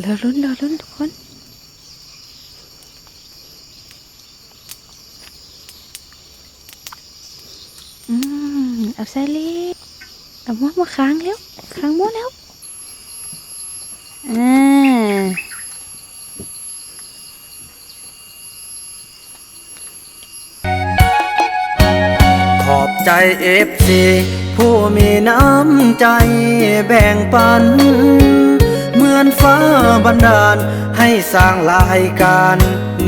เราลุ้นเราลุ้นทุกคนอืมเอาใส่เล็กเอาม้วนมาค้างแล้วค้างม้วนแล้วอ่าขอบใจเอฟซีผู้มีน้ำใจแบ่งปัน อนฟ้าบันดาล ให้สร้างรายการ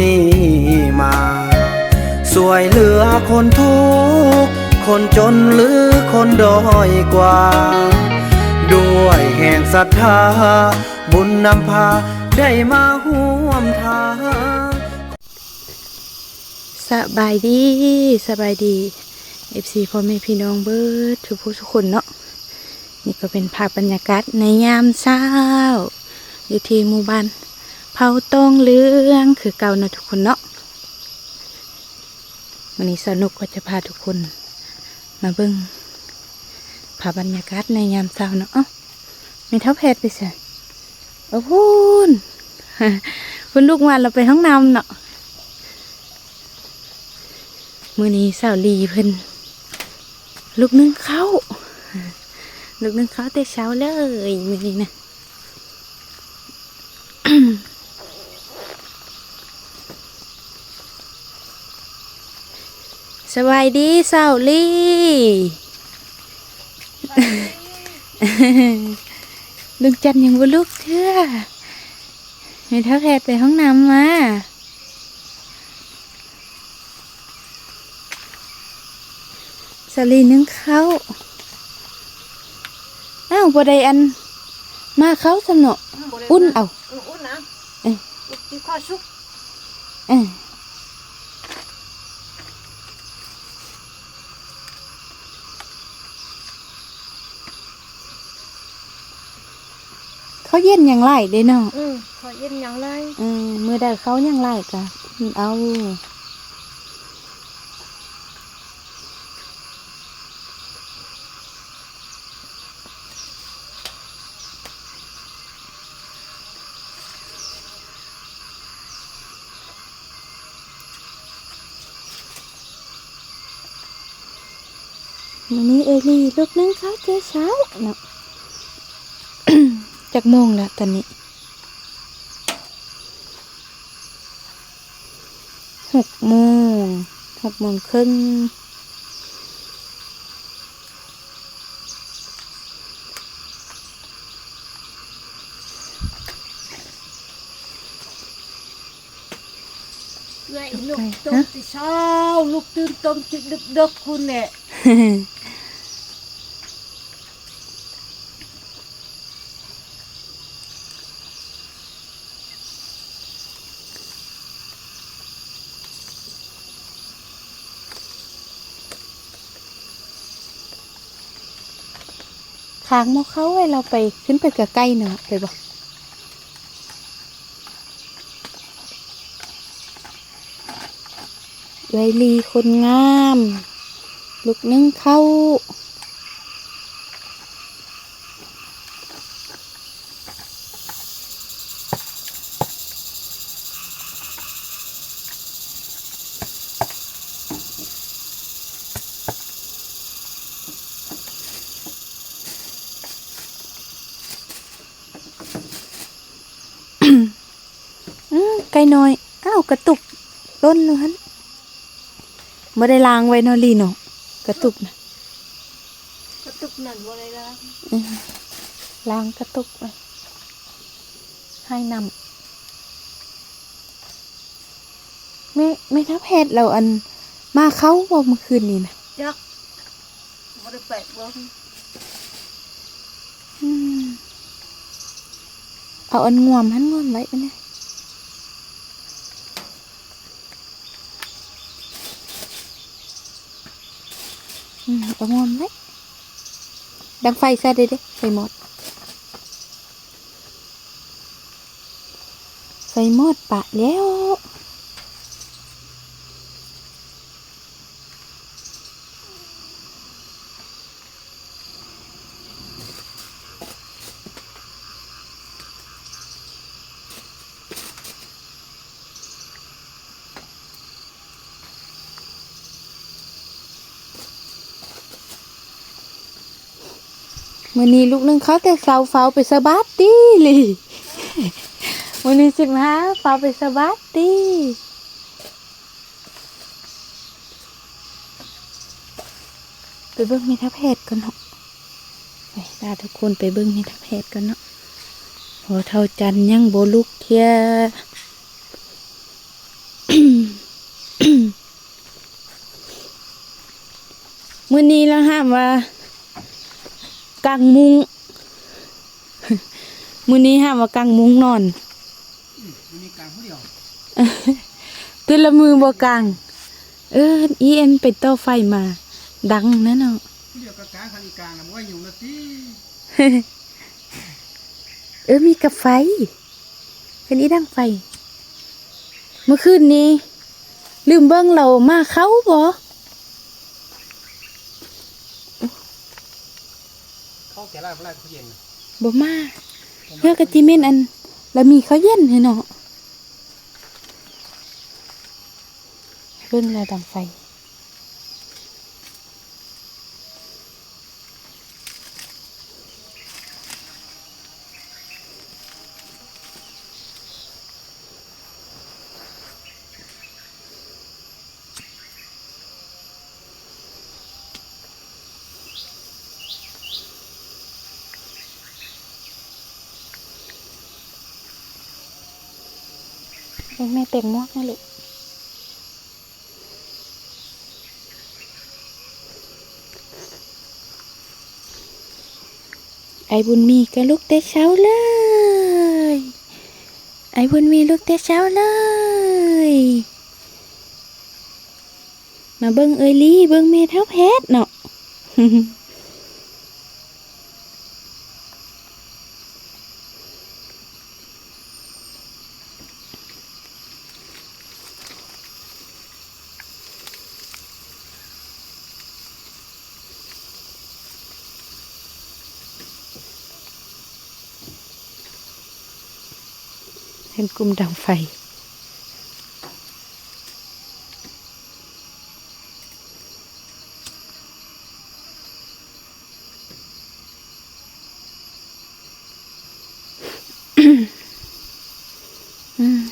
นี้มา สวยเหลือคนทุกคนจนหรือคนด้อยกว่า ด้วยแห่งศรัทธา บุญนำพาได้มาห่วมทางสบายดีสบายดี FC พ่อแม่พี่น้องเบิร์ดทุกผู้ทุกคนเนาะนี่ก็เป็นภาพบรรยากาศในยามเช้า อยู่ที่หมู่บ้านเผาตองเลืองคือเก่าเนาะทุกคนเนาะวันนี้สนุกก็จะพาทุกคน มาเบิ่งภาพบรรยากาศในยามเช้าเนาะเอ้าไม่เท่าแพทย์ไปใส่โอ้พูนคุณลูกมาเราไปห้องน้ำเนาะมือนี้สาวลีเพิ่นลูกนึ่งข้าลูกนึ่งข้าแต่เช้าเลยมือนี้นะ สบายดีสาวลีลุงจันยังบ่ลุกเชื่อมีเท่าแพทย์ไปห้องน้ำมาสลีนึ่งข้าวอ้าวบ่ได้อัน มาเข้าสำเนาะอุ่นเอาอุ่นนะเอ้ ยลูกที่ข้อชุกเออเขาเย็นอย่างไรเด้เนาะอืมขอเย็นอย่างไรเออมือได้เขาอย่างไรกะเอา วันนี้ เอลี่ลูกนึงเขาเจ้าเช้าเนาะจากโมงแล้วตอนนี้หกโมงหกโมงครึ่งเลยลูกต้มติเช้าลูกตื่นต้มติดึกดึกๆคุณเนี่ยางมอเขาไว้เราไปขึ้นไปกับใกล้เนาะไปบอกไวลีคนงาม ลูกนึ่งเข้า อืม ไก่น้อยอ้าวกระตุกต้นเลยฮันไม่ได้ล้างไว้เนอลีเนาะกระตุกนะกระตุกนั่นบ่ได้ละล้างกระตุกไว้ให้นำไม่ไม่ทับแพทย์เราอันมาเข้าบ่เมื่อคืนนี้นะจักบ่ได้แปลกบ่อืมเอาอันง่วมหันง่วมไว้ไปเนี่ย อืมเอาง่วมไว้ดังไฟซะเด้เด้ไฟห มดไฟหมดปะแล้วมื้อนี้ลูกนึงเขาแต่เสาเฝ้าไปสะบัดติลิมื้อนี้สิมาเฝ้าไปสะบัดติไปเบิ่งมีทัพแพทย์ก่อนเนาะไปลาทุกคนไปเบิ่งมีทัพแพทย์ก่อนเนาะพอเท่าจันยังโบลุกเที่ยมื้อนี้แล้วห้ามว่า กางมุงมื้อนี้ห้ามว่ากางมุงนอนมันมีการผู้เดียวตื่นละมือบ่กางเอออีเอ็นไปต่อไฟมา ดังนะเนาะผู้เดียวกับการคันอีกลางนะบ่ว่าอยู่นะติเออมีกับไฟเป็นอีดังไฟ เมื่อคืนนี้ ลืมเบิ่งเรามาเขาบ่ เข้า แกลาบ่ลาเขาเย็นบ่มาเพื่อกะจิเม่นอันแล้วมีเขาวเย็นให้เนาะเบิ่งแล้วดังไฟ แม่แม่เต็มมวกนะลูกไอ้บุญมีก็ลุกแต่เช้าเลย ไอ้บุญมีลุกแต่เช้าเลย มาเบิ้งเอยลี่เบิ้งเมท่าเพชรเนาะ เห็นกลุ่มดังไฟ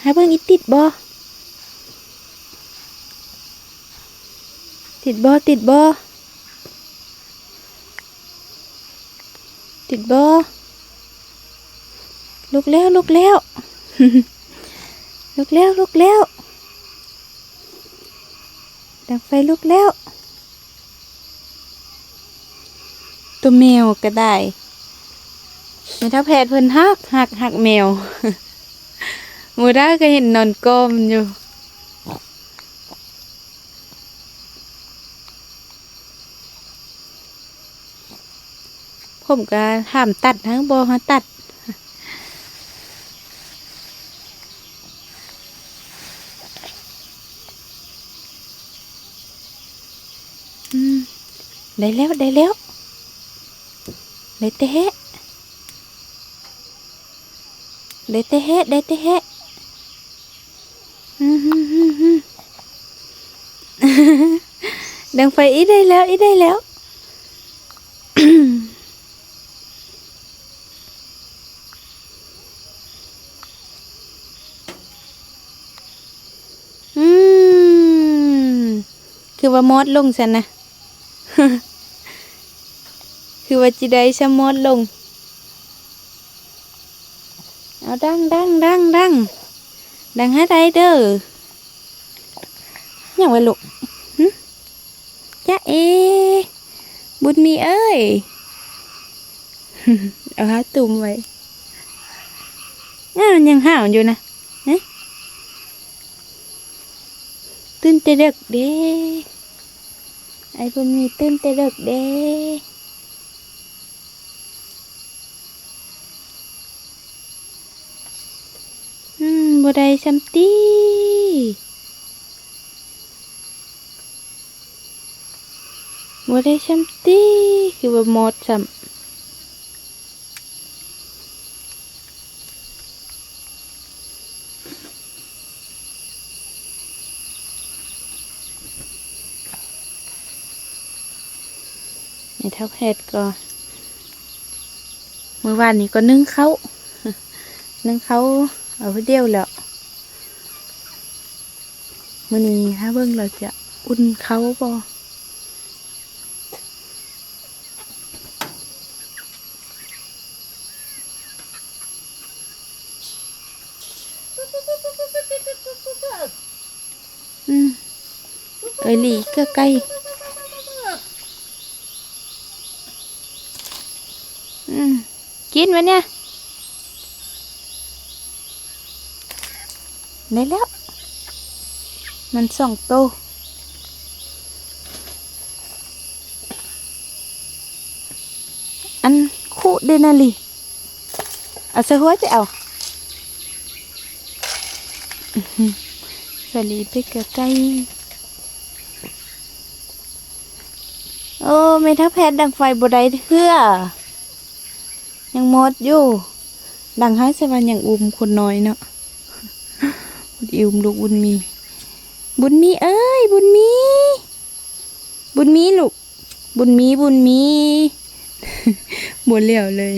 ให้เบิ่งอีติดบ่ติดบ่ติดบ่ติดบ่ลุกแล้วลุกแล้ว ลุกแล้วลุกแล้ว ดังไฟลุกแล้ว ตัวแมวก็ได้ไม่ถ้าแพทย์เพิ่นหักหักหักแมวมูได้ก็เห็นนอนก้มอยู่ผมก็ห้ามตัดทั้งบอฮาตัด อืม ได้แล้วได้แล้วได้เตะเฮะได้เตะเฮะได้เตะเฮะอืมฮึ่มฮึ่มฮึ่มดังไฟอีได้แล้วอีได้แล้วอืมคือว่ามอดลงสันนะ คือว่าจิได้ชะมดลง เอาดังดังดังดังดังให้ได้เด้อยังไงลูกหึจ้าเอ บุญมีเอ้ย เอาหาตุ่มไว้นี่มันยังห่าวอยู่นะเอ๊ะตื่นแต่เด็กเด้ไอ้บุญมีตื่นแต่เด็กเด้อืม บ่ได้ซัมตีบ่ได้ซัมตีคือว่าหมดซ้ำนี่เท่าเพชรก็เมื่อวานนี้ก็นึ่งเขา นึ่งเขาเอาไว้เดียวแล้ว มื่อนี้ถ้าเบิ่งเราจะอุ่นเขาบ่อืมเอ้ยลีก็ใกล้อืมกินวะเนี่ยได้แล้ว มันสองโตอันคู่เดนาลีเอาเสื้อหัวจะเอาสลีไปเกลือไกโอ้ไม่ถ้าแพทย์ดังไฟบไดเทื่อ ยังหมดอยู่ ดังให้สวรรค์อย่างอุ้มคนน้อยเนาะบุญอิวมลูกบุญมี บุญมีเอ้ย บุญมี บุญมีลูก บุญมีบุญมีบนเหลียวเลย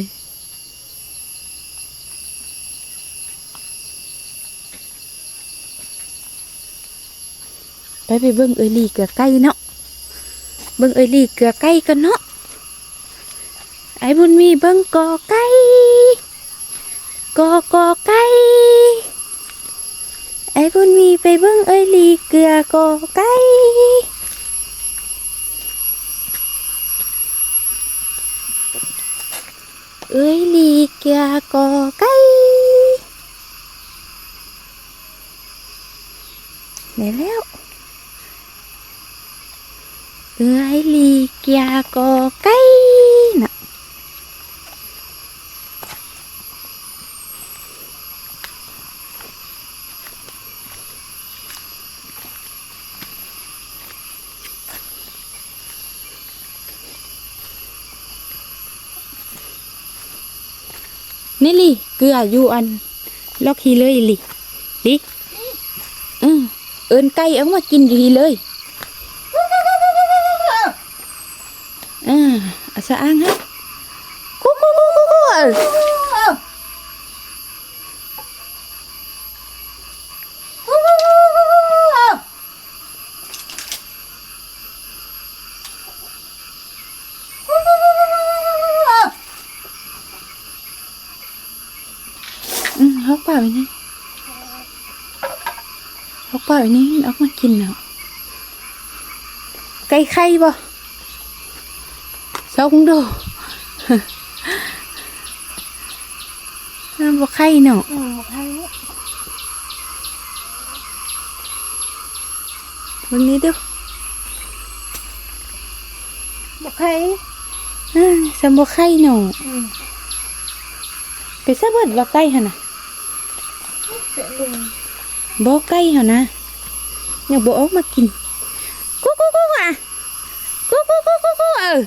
ไปไปเบิ่งเอ้ยลีเกือไก่เนาะ เบิ่งเอ้ยลีเกือไก่กันเนาะ ไอ้บุญมีเบิ่งกอไก่กอกอไก่ บุญมีไปเบิ่งเอ้ยลีเกลือกอไก่เอ้ยลีเกลือกอไก่ไหนแล้วเอ้ยลีเกียกอกะ นี่ลิเกลืออยู่อันล็อกฮีเลยลิลิเออเอินไก่เอามากินอยู่ฮีเลยอ่าเอาสะอ้างให้กูกูกูกูกูเอออืมฮอ กเปล่าไว้นี่ฮอกเปล่าไว้นี่เอามากินเนาะไก่ไข่บ่ sao cũng đồ nó khay nọ อืมบอกให้ vâng đi đâu บอกให้ à, sao bộ khay nọ อืม cái sao bớt vào cây hả nè เป็นลุง bó cây hả nè? Nhưng bó ốc mà kìm cú cú cú à. Cú cú cú cú cú ừ.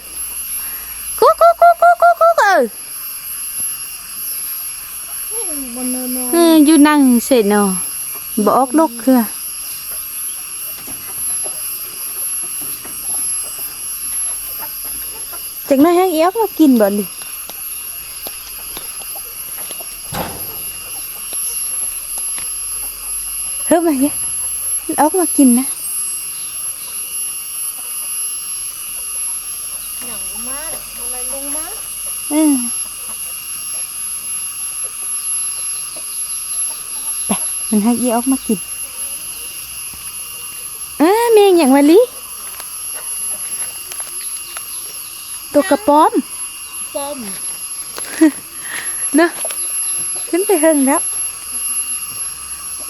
Cú cú cú cú cú cú ừ. ừ. Dù năng sẽ nò bó ốc đốt kìa. Chẳng nói hát yếu mà kìm bọn đi hớp mà nhé ốc mà kín nè หนังมากอะไรลงมาอืมไปมั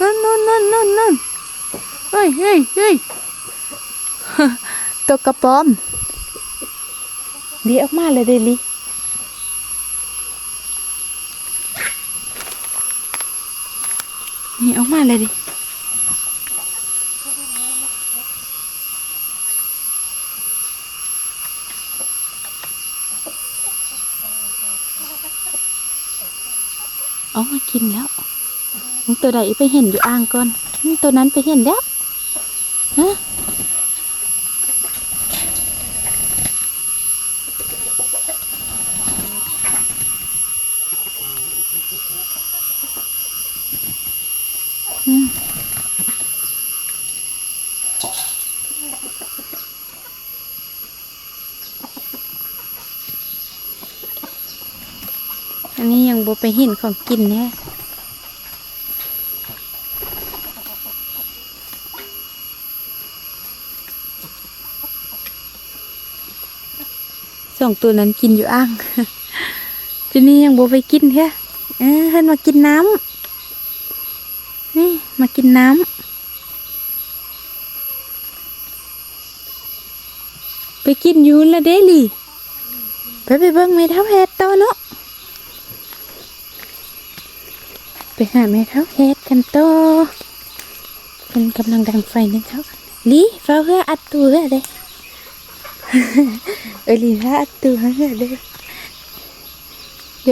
นั่นนั่นนั่นนั่นนั่นเฮ้ยเฮ้ยเฮ้ยตัวกระป๋อมดีออกมาเลยเดลินี่ออกมาเลยดิเอามากินแล้ว ตัวใดไปเห็นอยู่อ่างก่อน ตัวนั้นไปเห็นแล้วฮะอันนี้ยังบ่ไปเห็นของกินเนี่ย องตัวนั้นกินอยู่อ่างทีนี้ยังโบไปกินแค่เออเพิ่นมากินน้ำนี่มากินน้ำไปกินยูนละเดลี่ไปไปเบิ่งแม่เท้าแพทย์ต่อเนาะไปหาแม่เท้าแพทย์กันโตเพิ่นกำลังดังไฟนึงเขาลีฟ้าเพื่ออัดตัวเด้เออลีฟ้าอัดตัวเด้อย่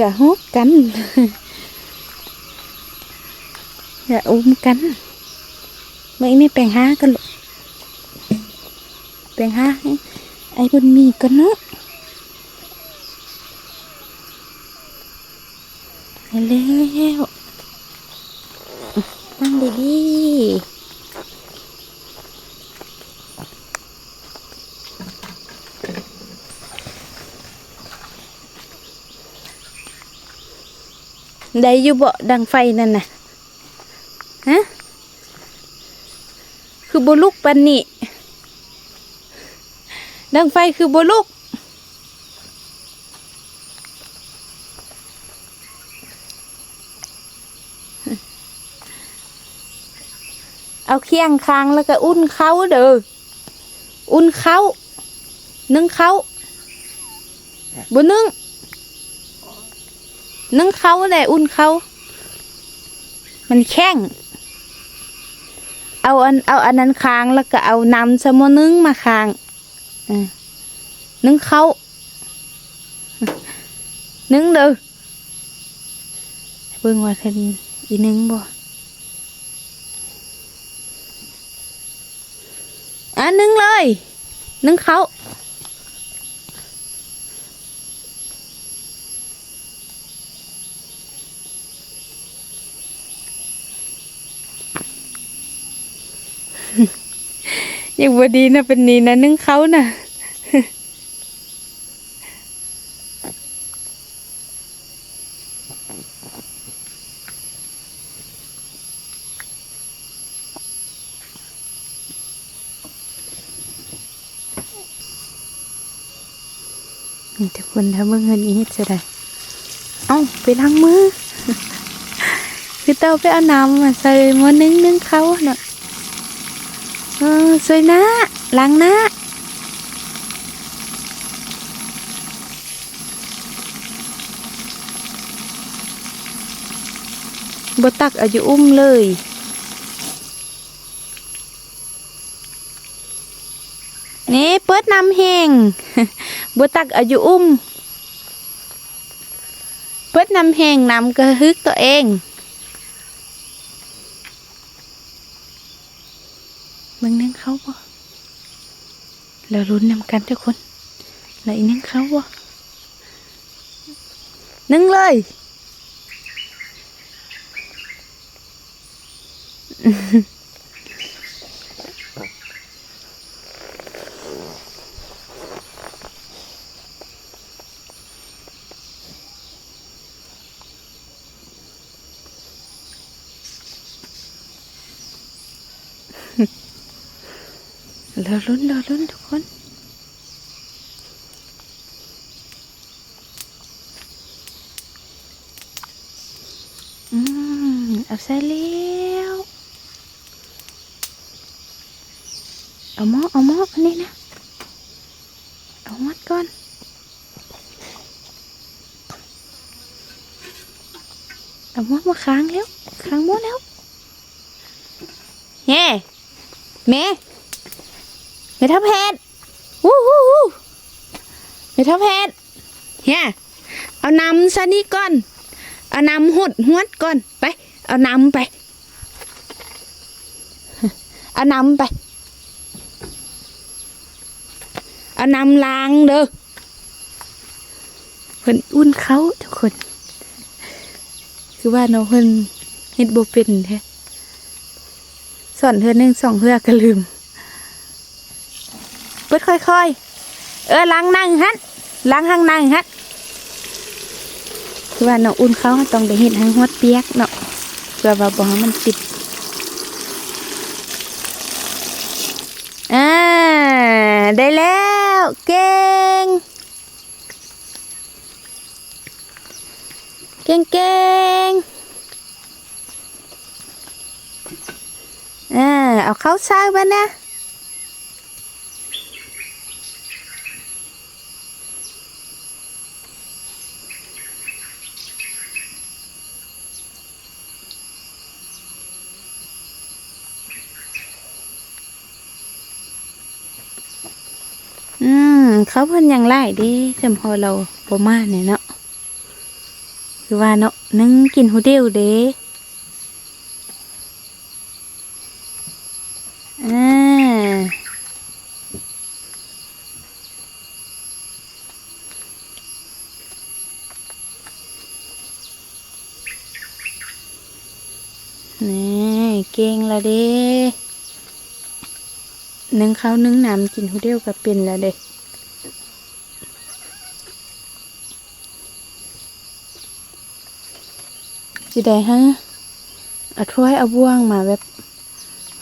าฮบกันอย่าอุ้มกันไม่ไม่แปลงห้ากันหรอกแปลงห้าไอ้บุญมีกันเนาะไปแล้วนั่งดีดี ได้อยู่บ่ดังไฟนั่นน่ะฮะคือบุลุกปันนี่ดังไฟคือบุลุกเอาเคียงคางแล้วก็อุ่นเขาเด้อ อุ่นเขานึ่งเขาบนึ่ง นึ่งเขาแหละอุ่นเขา มันแข็งเอาอันเอาอันนั้นคางแล้วก็เอาน้ำสมอนึ่งมาคางอนึ่งเขานึ่งเด้อเบิ่งว่าคันอีนึ่งบ่อะนึ่งเลย นึ่งเขา ยังบดีนะเป็นนีนะนึ่งเขานะนี่ทุกคนถ้าเมื่อเงินนี้จะได้เอ้าไปล้างมือ คือเต้าไปเอาน้ำมาใส่หม้อนึ่งนึ่งเขาเนาะ เออสวยนะล้างหน้าบตักอายุอุ้มเลยนี่เปิดน้ำแห้ง บิ่งน้ำกระฮึกตัวเองมึงนึ่งเขาบ่แล้วรุ้นนำกันทุกคนแล้วอีนึ่งเขาบ่นึ่งเลย แล้วรุ้นแล้วรุ้นทุกคนอืมเอาใส่แล้วเอาหม้อเอาหม้ออันนี้นะเอามัดก่อนเอาหม้อมาค้างแล้วค้างหม้อแล้วเฮ้แม่ แม่ทับแพทย์วู้ฮู้ฮู้แม่ทับแพทย์เฮ้เอาน้ำซะนี่ก่อน เอาน้ำหดหวดก่อน ไป เอาน้ำไป เอาน้ำไป เอาน้ำล้างเด้อเพิ่นอุ่นเขาทุกคน คือว่าน้องเพิ่นเฮ็ดบ่เป็นแท้สอนเทื่อหนึงสองเทื่อก็ลืม ดค่อยๆ เออล้างนั่งฮัดล้างห้างนั่งฮัดคือว่าน้องอุ่นเขาต้องได้เห็ดให้ฮวเปียกเนาะเพื่อว่าบ่ให้มันติดอ่าได้แล้วเก่งเก่งเก่งอ่าเอาเข้าซากบ้านนะ อืม เขาเพิ่นยังไล่เดิสมพอเราบ่มาเนี่ยเนาะคือว่าเนาะนึ่งกินหูเดียวเด้อ่านี่เก่งละเด้นึ่งข้าวนึ่งน้ำกินหูเดียวก็เป็นแล้วเด็ สิได้ฮะเอาถ้วยเอาบ่วงมาแบบ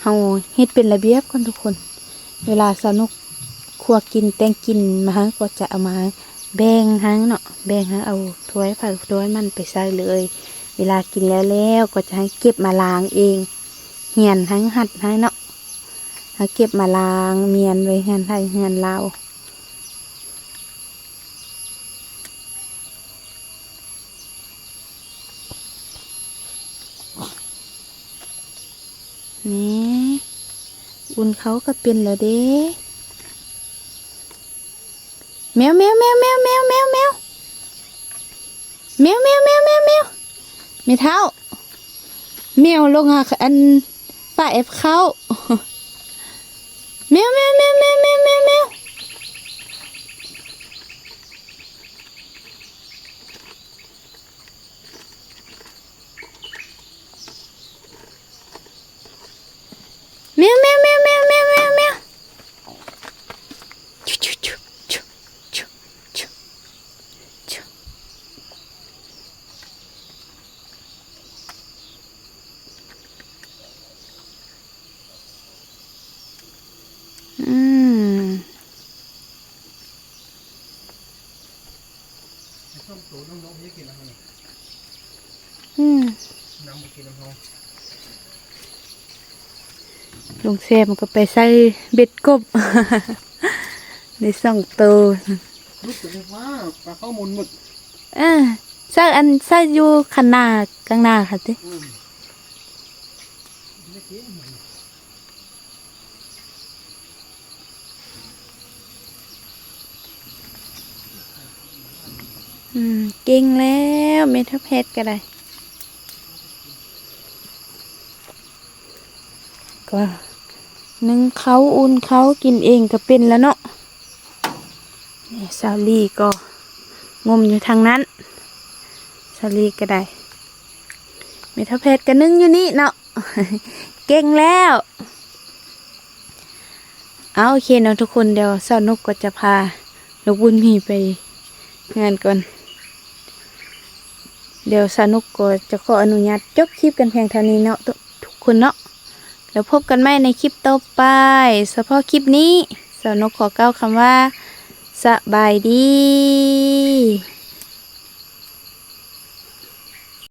เฮาเฮ็ดเป็นระเบียบก่อนทุกคน เวลาสนุกครัวกินแตงกินมาฮะก็จะเอามาแบ่งฮะเนาะแบ่งฮะเอาถ้วยผักถ้วยมันไปใส่เลย เวลากินแล้วแล้วก็จะให้เก็บมาล้างเองเหียนทั้งหัดให้เนาะเอาเก็บมาล้างเมียนไว้เฮือนไทยเฮือนลาว นี่อุ่นเขาก็เป็นแล้วเด้แมวแมวแมวแมวแมวแมวแมวแมวแมวแมวแมวแมวไม่เท่าแมวลงอะอันป้าเอบเข้า ลุงเซมก็ไปใส่เบ็ดกบในสองตัวรู้สึกว่าปลาข้าวมุนหมึกเออใส่อันใส่อยู่ข้างหน้ากลางหน้าค่ะติอืมไม่กินมันอืมเก่งแล้วเมทัลเพชรก็ได้ ก็นึ่งเขาอุ่นเขากินเองก็เป็นแล้วเนาะนี่ซาลี่ก็งมอยู่ทางนั้นซาลี่ก็ได้เมทัลเพชรก็นึ่งอยู่นี่เนาะเก่งแล้วเอาโอเคเนาะทุกคนเดี๋ยวสาวนุกก็จะพาลูกบุญมีไปงานก่อน เดี๋ยวสาวนุกก็จะขออนุญาตจบคลิปกันเพียงเท่านี้เนาะทุกคนเนาะ แล้วพบกันใหม่ในคลิปต่อไปเฉพาะคลิปนี้สาวนกขอเก้าวคำว่าสบายดี